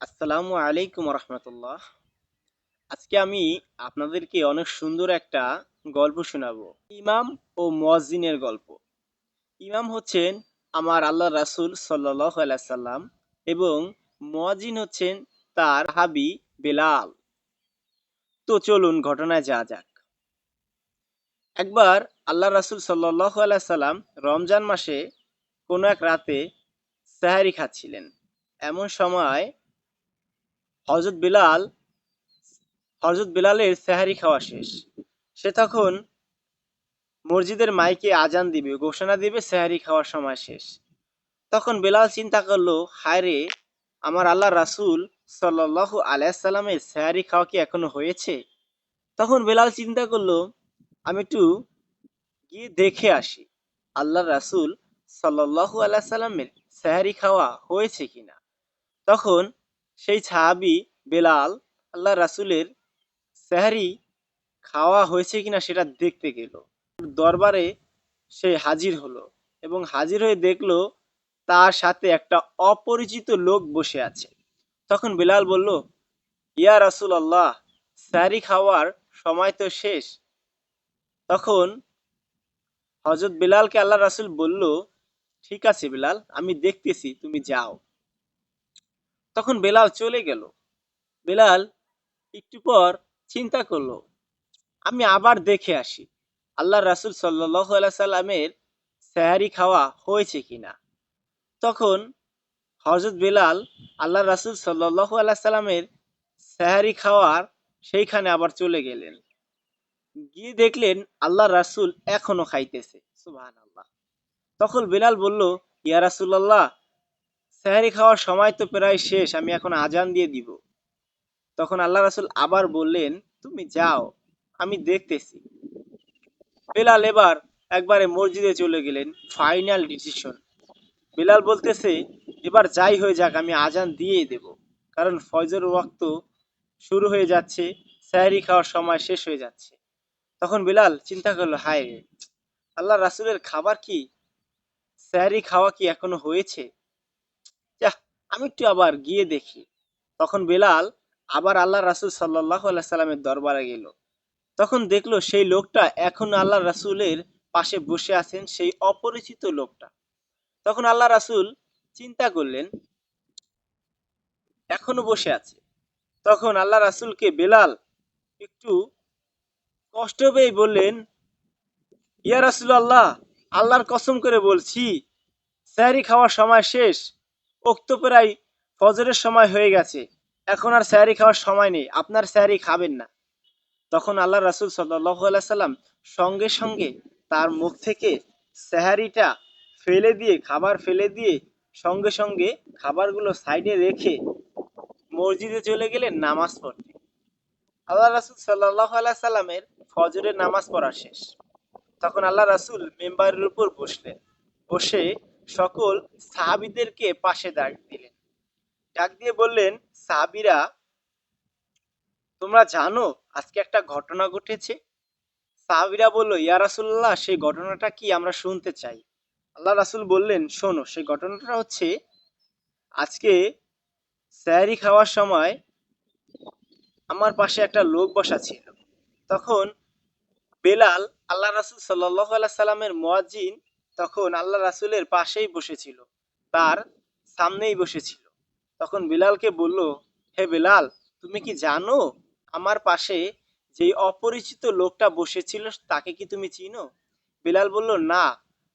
আসসালামু আলাইকুম রহমতুল্লাহ আজকে আমি আপনাদেরকে অনেক সুন্দর একটা গল্প শোনাবো। ইমাম ও মজিনের গল্প। ইমাম হচ্ছেন আমার আল্লাহ রাসূল সাল্লাম এবং মুয়াজ্জিন হচ্ছেন তার হাবি বেলাল। তো চলুন ঘটনায় যা যাক। একবার আল্লাহ রাসুল সাল্লাহ সাল্লাম রমজান মাসে কোনো এক রাতে সাহারি খাচ্ছিলেন। এমন সময় হজরত বিলাল হজরত বিলালের সেহারি খাওয়া শেষ। সে তখন মসজিদের মাইকে আজান দিবে, ঘোষণা দিবে সেহারি খাওয়ার সময় শেষ। তখন বেলাল চিন্তা করল, হায় রে, আমার আল্লাহ রাসূল সাল্লাল্লাহু আলাইসাল্লামের সেহারি খাওয়া কি এখনও হয়েছে? তখন বেলাল চিন্তা করল, আমি একটু গিয়ে দেখে আসি আল্লাহ রাসূল সাল্লাল্লাহু আলাইসাল্লামের সেহারি খাওয়া হয়েছে কিনা। তখন সেই সাহাবি বেলাল আল্লাহ রাসুলের সেহারি খাওয়া হয়েছে কিনা সেটা দেখতে গেল। দরবারে সে হাজির হলো এবং হাজির হয়ে দেখল তার সাথে একটা অপরিচিত লোক বসে আছে। তখন বেলাল বলল, ইয়া রাসূল আল্লাহ স্যারি খাওয়ার সময় তো শেষ। তখন হজরত বেলালকে আল্লাহ রাসুল বলল, ঠিক আছে বেলাল, আমি দেখতেছি, তুমি যাও। তখন বেলাল চলে গেল। বেলাল একটু পর চিন্তা করল, আমি আবার দেখে আসি আল্লাহ রাসুল সাল্লাহ সাল্লামের স্যাহারি খাওয়া হয়েছে কিনা? তখন হজরত বেলাল আল্লাহ রাসুল সাল্লাহ আল্লাহ সাল্লামের স্যাহারি খাওয়ার সেইখানে আবার চলে গেলেন। গিয়ে দেখলেন আল্লাহ রাসুল এখনও খাইতেছে সুবাহান আল্লাহ তখন বেলাল বলল, ইয়া রাসুল্লাহ স্যাহারি খাওয়ার সময় তো প্রায় শেষ, আমি এখন আজান দিয়ে দিব। তখন আল্লাহ রাসুল আবার বললেন, তুমি যাও, আমি দেখতেছি। বেলাল এবার একবারে মসজিদে চলে গেলেন, ফাইনাল ডিসিশন। বেলাল বলতেছে, এবার যাই হয়ে যাক, আমি আজান দিয়েই দেব। কারণ ফজর ওয়াক্ত শুরু হয়ে যাচ্ছে স্যারি খাওয়ার সময় শেষ হয়ে যাচ্ছে। তখন বেলাল চিন্তা করল, হায় আল্লাহ রাসুলের খাবার কি? স্যারি খাওয়া কি এখনও হয়েছে? আমি একটু আবার গিয়ে দেখি। তখন বেলাল আবার আল্লাহ রাসুল সাল্লাহ সাল্লামের দরবারে গেল। তখন দেখল সেই লোকটা এখন আল্লাহ রাসুলের পাশে বসে আছেন সেই অপরিচিত লোকটা। তখন আল্লাহ রাসুল চিন্তা করলেন, এখনও বসে আছে। তখন আল্লাহ রাসুলকে বেলাল একটু কষ্ট পেয়ে বললেন, ইয়া রাসুল আল্লাহ আল্লাহর কসম করে বলছি স্যারি খাওয়ার সময় শেষ। উক্ত প্রায় ফজরের সময় হয়ে গেছে। এখন আর স্যারি খাওয়ার সময় নেই। আপনার স্যারি খাবেন না। তখন আল্লাহ রাসুল সাল্লাম সঙ্গে সঙ্গে তার মুখ থেকে স্যাহারিটা ফেলে দিয়ে, খাবার ফেলে দিয়ে সঙ্গে সঙ্গে খাবারগুলো সাইডে রেখে মসজিদে চলে গেলেন নামাজ পড়তে। আল্লাহ রাসুল সাল্লাহ আল্লাহ সাল্লামের ফজরের নামাজ পড়া শেষ। তখন আল্লাহ রাসুল মেম্বারের উপর বসলেন। বসে সকল সাহাবিদেরকে পাশে ডাক দিলেন। ডাক দিয়ে বললেন, সাহাবিরা, তোমরা জানো আজকে একটা ঘটনা ঘটেছে? সাহাবিরা বলল, ইয়া রাসুল্লাহ সেই ঘটনাটা কি আমরা শুনতে চাই? আল্লাহ রাসুল বললেন, শোনো, সেই ঘটনাটা হচ্ছে, আজকে স্যারি খাওয়ার সময় আমার পাশে একটা লোক বসা ছিল। তখন বেলাল, আল্লাহ রাসুল সাল্লাহ সাল্লামের মোয়াজিন তখন আল্লাহ রাসুলের পাশেই বসেছিল, তার সামনেই বসেছিল। তখন বিলালকে বলল, হে বেলাল, তুমি কি জানো আমার পাশে যে অপরিচিত লোকটা বসেছিল, তাকে কি তুমি চিনো? বিলাল বলল, না,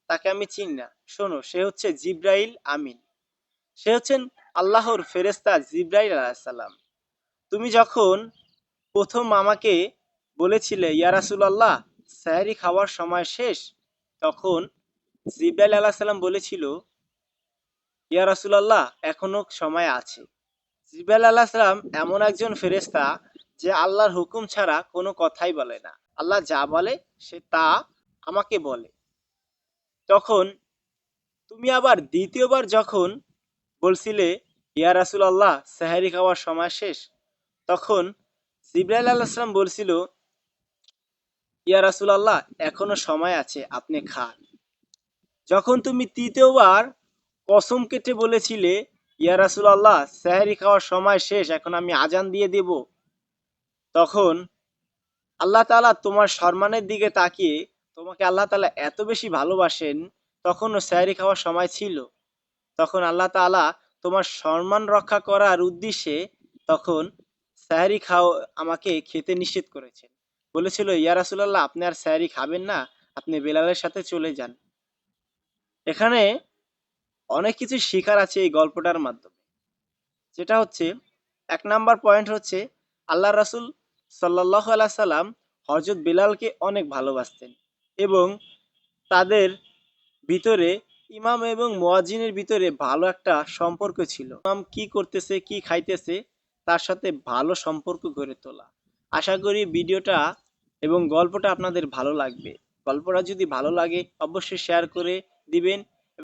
তাকে আমি চিনি না। শোনো, সে হচ্ছে জিব্রাইল আমিন। সে হচ্ছেন আল্লাহর ফেরেস্তা জিব্রাইল আলাহিসাল্লাম তুমি যখন প্রথম আমাকে বলেছিলে ইয়ারাসুল আল্লাহ স্যারি খাওয়ার সময় শেষ? তখন জিব্রাইল আলাহ সাল্লাম বলেছিল, ইয়া রাসুলাল্লাহ, এখনও সময় আছে। জিব্রাইল আলাহ সাল্লাম এমন একজন ফেরেস্তা যে আল্লাহর হুকুম ছাড়া কোনো কথাই বলে না। আল্লাহ যা বলে, সে তা আমাকে বলে। তখন তুমি আবার দ্বিতীয়বার যখন বলছিলে, ইয়া রাসুল আল্লাহ সাহারি খাওয়ার সময় শেষ, তখন জিব্রাইল আল্লাহাম বলছিল, ইয়া রাসুল আল্লাহ এখনও সময় আছে, আপনি খান। যখন তুমি তৃতীয়বার কসম কেটে বলেছিলে, ইয়া রাসুল আল্লাহ সেহরি খাওয়ার সময় শেষ, এখন আমি আজান দিয়ে দেব। তখন আল্লাহ তাআলা তোমার সম্মানের দিকে তাকিয়ে তোমাকে আল্লাহ তাআলা এত বেশি ভালোবাসেন তখনও সেহরি খাওয়ার সময় ছিল। তখন আল্লাহ তাআলা তোমার সম্মান রক্ষা করার উদ্দেশ্যে তখন স্যারি খাও আমাকে খেতে নিষেধ করেছেন। বলেছিল, ইয়া রাসূলুল্লাহ, আপনি আর স্যারি খাবেন না, আপনি বেলালের সাথে চলে যান। এখানে অনেক কিছু শিকার আছে এই গল্পটার মাধ্যমে। যেটা হচ্ছে, এক নাম্বার পয়েন্ট হচ্ছে, আল্লাহ রাসুল সাল্লাল্লাহু আলাইহি সাল্লাম হযরত বেলালকে অনেক ভালোবাসতেন এবং তাদের ভিতরে, ইমাম এবং মোয়াজিনের ভিতরে ভালো একটা সম্পর্ক ছিল। ইমাম কি করতেছে, কি খাইতেছে, তার সাথে ভালো সম্পর্ক গড়ে তোলা। আশা করি ভিডিওটা এবং গল্পটা আপনাদের ভালো লাগবে। গল্পটা যদি ভালো লাগে, অবশ্যই শেয়ার করে দিবেন